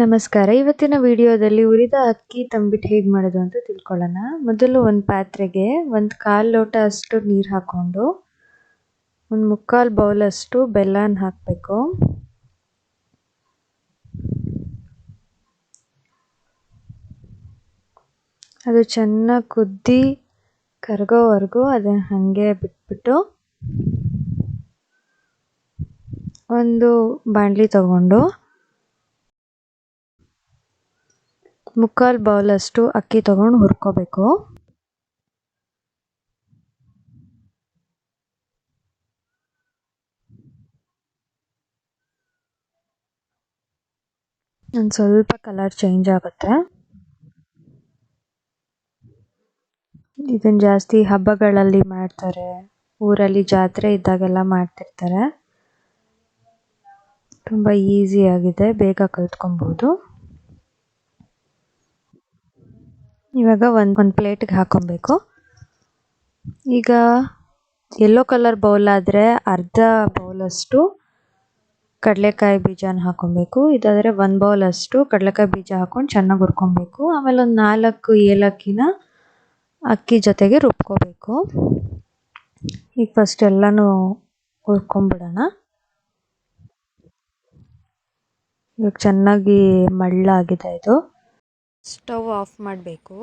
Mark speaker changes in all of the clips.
Speaker 1: ನಮಸ್ಕಾರ. ಇವತ್ತಿನ ವಿಡಿಯೋದಲ್ಲಿ ಉರಿದ ಅಕ್ಕಿ ತಂಬಿಟ್ಟು ಹೇಗೆ ಮಾಡೋದು ಅಂತ ತಿಳ್ಕೊಳ್ಳೋಣ. ಮೊದಲು ಒಂದು ಪಾತ್ರೆಗೆ ಒಂದು ಕಾಲು ಲೋಟ ಅಷ್ಟು ನೀರು ಹಾಕ್ಕೊಂಡು, ಒಂದು ಮುಕ್ಕಾಲು ಬೌಲಷ್ಟು ಬೆಲ್ಲನ ಹಾಕಬೇಕು. ಅದು ಚೆನ್ನಾಗಿ ಕುದ್ದಿ ಕರಗೋವರೆಗೂ ಅದನ್ನು ಹಾಗೆ ಬಿಟ್ಬಿಟ್ಟು, ಒಂದು ಬಾಣಲಿ ತಗೊಂಡು ಮುಕ್ಕಾಲು ಬೌಲಷ್ಟು ಅಕ್ಕಿ ತಗೊಂಡು ಹುರ್ಕೋಬೇಕು. ಒಂದು ಸ್ವಲ್ಪ ಕಲರ್ ಚೇಂಜ್ ಆಗುತ್ತೆ. ಇದನ್ನು ಜಾಸ್ತಿ ಹಬ್ಬಗಳಲ್ಲಿ ಮಾಡ್ತಾರೆ. ಊರಲ್ಲಿ ಜಾತ್ರೆ ಇದ್ದಾಗೆಲ್ಲ ಮಾಡ್ತಿರ್ತಾರೆ. ತುಂಬ ಈಸಿಯಾಗಿದೆ ಬೇಗ ಕಲ್ತ್ಕೊಬೋದು. ಇವಾಗ ಒಂದು ಒಂದು ಪ್ಲೇಟಿಗೆ ಹಾಕೊಬೇಕು. ಈಗ ಯೆಲ್ಲೋ ಕಲರ್ ಬೌಲ್ ಆದರೆ ಅರ್ಧ ಬೌಲಷ್ಟು ಕಡಲೆಕಾಯಿ ಬೀಜನ ಹಾಕೊಬೇಕು. ಇದಾದರೆ ಒಂದು ಬೌಲಷ್ಟು ಕಡಲೆಕಾಯಿ ಬೀಜ ಹಾಕ್ಕೊಂಡು ಚೆನ್ನಾಗಿ ಹುರ್ಕೊಬೇಕು. ಆಮೇಲೆ ಒಂದು ನಾಲ್ಕು ಏಲಕ್ಕಿನ ಅಕ್ಕಿ ಜೊತೆಗೆ ರುಬ್ಕೋಬೇಕು. ಈಗ ಫಸ್ಟ್ ಎಲ್ಲನೂ ಹುರ್ಕೊಂಬಿಡೋಣ. ಇವಾಗ ಚೆನ್ನಾಗಿ ಮಳ್ಳಾಗಿದೆ ಇದು. ಸ್ಟವ್ ಆಫ್ ಮಾಡಬೇಕು.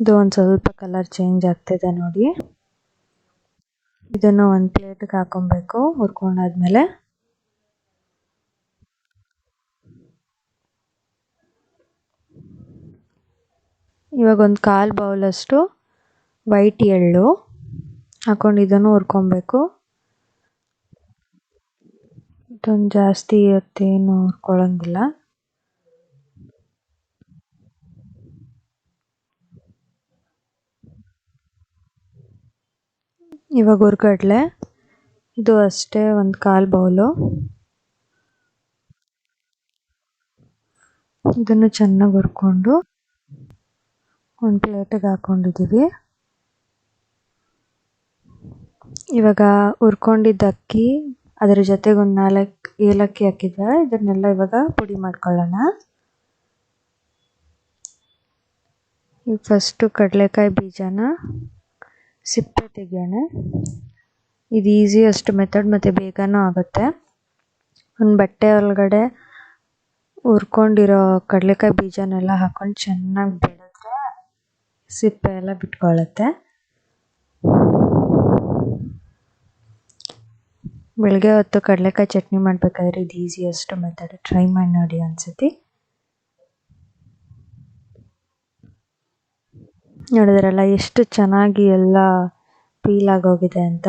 Speaker 1: ಇದು ಒಂದು ಸ್ವಲ್ಪ ಕಲರ್ ಚೇಂಜ್ ಆಗ್ತಿದೆ ನೋಡಿ. ಇದನ್ನು ಒಂದು ಪ್ಲೇಟಿಗೆ ಹಾಕೊಬೇಕು ಹುರ್ಕೊಂಡಾದ್ಮೇಲೆ. ಇವಾಗ ಒಂದು ಕಾಲು ಬೌಲಷ್ಟು ವೈಟ್ ಎಳ್ಳು ಹಾಕೊಂಡು ಇದನ್ನು ಹುರ್ಕೊಬೇಕು ಇದೊಂದು ಜಾಸ್ತಿ ಹೊತ್ತೇನು ಹುರ್ಕೊಳ್ಳೋಂಗಿಲ್ಲ. ಇವಾಗ ಹುರ್ಗಡ್ಲೆ. ಇದು ಅಷ್ಟೇ ಒಂದು ಕಾಲು ಬೌಲು. ಇದನ್ನು ಚೆನ್ನಾಗಿ ಹುರ್ಕೊಂಡು ಒಂದು ಪ್ಲೇಟಿಗೆ ಹಾಕ್ಕೊಂಡಿದ್ದೀವಿ ಇವಾಗ ಹುರ್ಕೊಂಡಿದ್ದ ಅಕ್ಕಿ ಅದರ ಜೊತೆಗೆ ಒಂದು ನಾಲ್ಕು ಏಲಕ್ಕಿ ಹಾಕಿದ್ರೆ ಇದನ್ನೆಲ್ಲ ಇವಾಗ ಪುಡಿ ಮಾಡ್ಕೊಳ್ಳೋಣ. ಈಗ ಫಸ್ಟು ಕಡಲೆಕಾಯಿ ಬೀಜನ ಸಿಪ್ಪೆ ತೆಗೆಯೋಣ. ಇದು ಈಸಿಯೆಸ್ಟ್ ಮೆಥಡ್ ಮತ್ತು ಬೇಗನೂ ಆಗುತ್ತೆ. ಒಂದು ಬಟ್ಟೆ ಒಳಗಡೆ ಹುರ್ಕೊಂಡಿರೋ ಕಡಲೆಕಾಯಿ ಬೀಜನೆಲ್ಲ ಹಾಕೊಂಡು ಚೆನ್ನಾಗಿ ಬೆಳೆದ್ರೆ ಸಿಪ್ಪೆ ಎಲ್ಲ ಬಿಟ್ಕೊಳ್ಳುತ್ತೆ ಬೆಳಗ್ಗೆ ಹೊತ್ತು ಕಡಲೆಕಾಯಿ ಚಟ್ನಿ ಮಾಡಬೇಕಾದ್ರೆ ಇದು ಈಸಿಯೆಸ್ಟ್ ಮೆಥಡ್ ಟ್ರೈ ಮಾಡಿ ನೋಡಿ ಅನ್ಸತಿ ನೋಡಿದ್ರಲ್ಲ, ಎಷ್ಟು ಚೆನ್ನಾಗಿ ಎಲ್ಲ ಪೀಲ್ ಆಗೋಗಿದೆ ಅಂತ.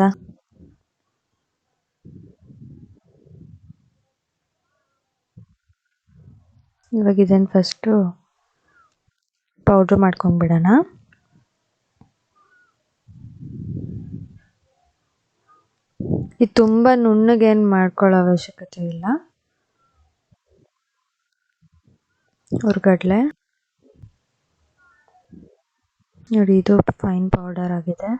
Speaker 1: ಇವಾಗ ಇದನ್ನು ಫಸ್ಟು ಪೌಡ್ರ್ ಮಾಡ್ಕೊಂಡ್ಬಿಡೋಣ. ಇದು ತುಂಬ ನುಣ್ಣಗೇನು ಮಾಡ್ಕೊಳ್ಳೋ ಅವಶ್ಯಕತೆ ಇಲ್ಲ. ಹುರ್ಗಡ್ಲೆ. ನೋಡಿ ಇದು ಫೈನ್ ಪೌಡರ್ ಆಗಿದೆ.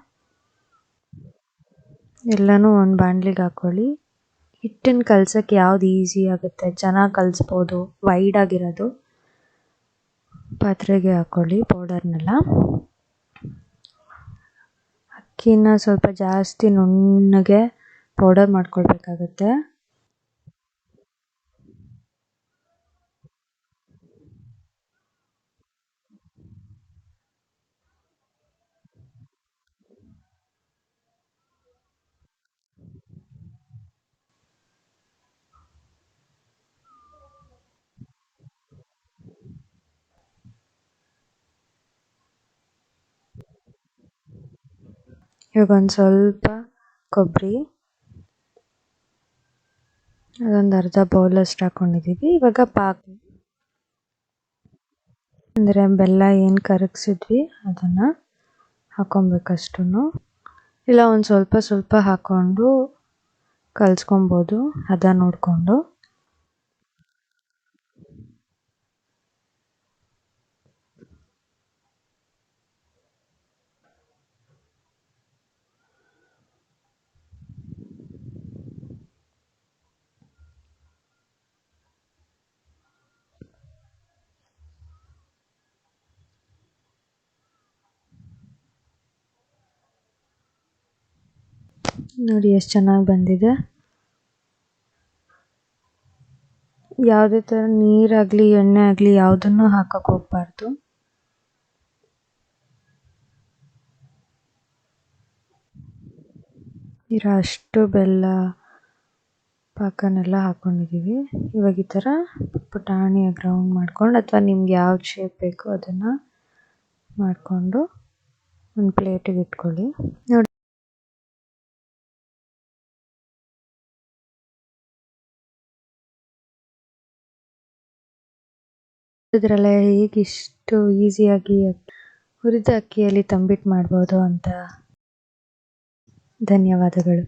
Speaker 1: ಎಲ್ಲನೂ ಒಂದು ಬಾಣಲಿಗೆ ಹಾಕ್ಕೊಳ್ಳಿ ಹಿಟ್ಟನ್ನು ಕಲ್ಸೋಕ್ಕೆ ಯಾವ್ದು ಈಸಿ ಆಗುತ್ತೆ? ಚೆನ್ನಾಗಿ ಕಲಿಸ್ಬೋದು ವೈಡ್ ಆಗಿರೋದು. ಪಾತ್ರೆಗೆ ಹಾಕ್ಕೊಳ್ಳಿ ಪೌಡರ್ನೆಲ್ಲ. ಅಕ್ಕಿನ ಸ್ವಲ್ಪ ಜಾಸ್ತಿ ನುಣ್ಣಗೆ ಪೌಡರ್ ಮಾಡ್ಕೊಳ್ಬೇಕಾಗತ್ತೆ. ಇವಾಗ ಒಂದು ಸ್ವಲ್ಪ ಕೊಬ್ಬರಿ, ಅದೊಂದು ಅರ್ಧ ಬೌಲಷ್ಟು ಹಾಕ್ಕೊಂಡಿದ್ದೀವಿ ಇವಾಗ ಪಾಕ ಅಂದರೆ ಬೆಲ್ಲ ಏನು ಕರಗಿಸಿದ್ವಿ ಅದನ್ನು ಹಾಕ್ಕೊಬೇಕಷ್ಟು ಇಲ್ಲ, ಒಂದು ಸ್ವಲ್ಪ ಸ್ವಲ್ಪ ಹಾಕ್ಕೊಂಡು ಕಲಿಸ್ಕೊಬೋದು ಹದ ನೋಡಿಕೊಂಡು. ನೋಡಿ, ಎಷ್ಟು ಚೆನ್ನಾಗಿ ಬಂದಿದೆ. ಯಾವುದೇ ಥರ ನೀರಾಗಲಿ, ಎಣ್ಣೆ ಆಗಲಿ, ಯಾವುದನ್ನು ಹಾಕಕ್ಕೆ ಹೋಗ್ಬಾರ್ದು. ಇರೋ ಅಷ್ಟು ಬೆಲ್ಲ ಪಾಕನೆಲ್ಲ ಹಾಕ್ಕೊಂಡಿದ್ದೀವಿ ಇವಾಗ ಈ ಥರ ಪುಟಾಣಿ ಗ್ರೌಂಡ್ ಮಾಡ್ಕೊಂಡು, ಅಥವಾ ನಿಮ್ಗೆ ಯಾವ ಶೇಪ್ ಬೇಕೋ ಅದನ್ನು ಮಾಡಿಕೊಂಡು ಒಂದು ಪ್ಲೇಟಿಗೆ ಇಟ್ಕೊಳ್ಳಿ. ನೋಡಿ. ಇದರಲ್ಲೇ ಹೇಗೆ ಇಷ್ಟು ಈಸಿಯಾಗಿ ಹುರಿದ ಅಕ್ಕಿಯಲ್ಲಿ ತಂಬಿಟ್ಟು ಮಾಡ್ಬೋದು ಅಂತ ಧನ್ಯವಾದಗಳು.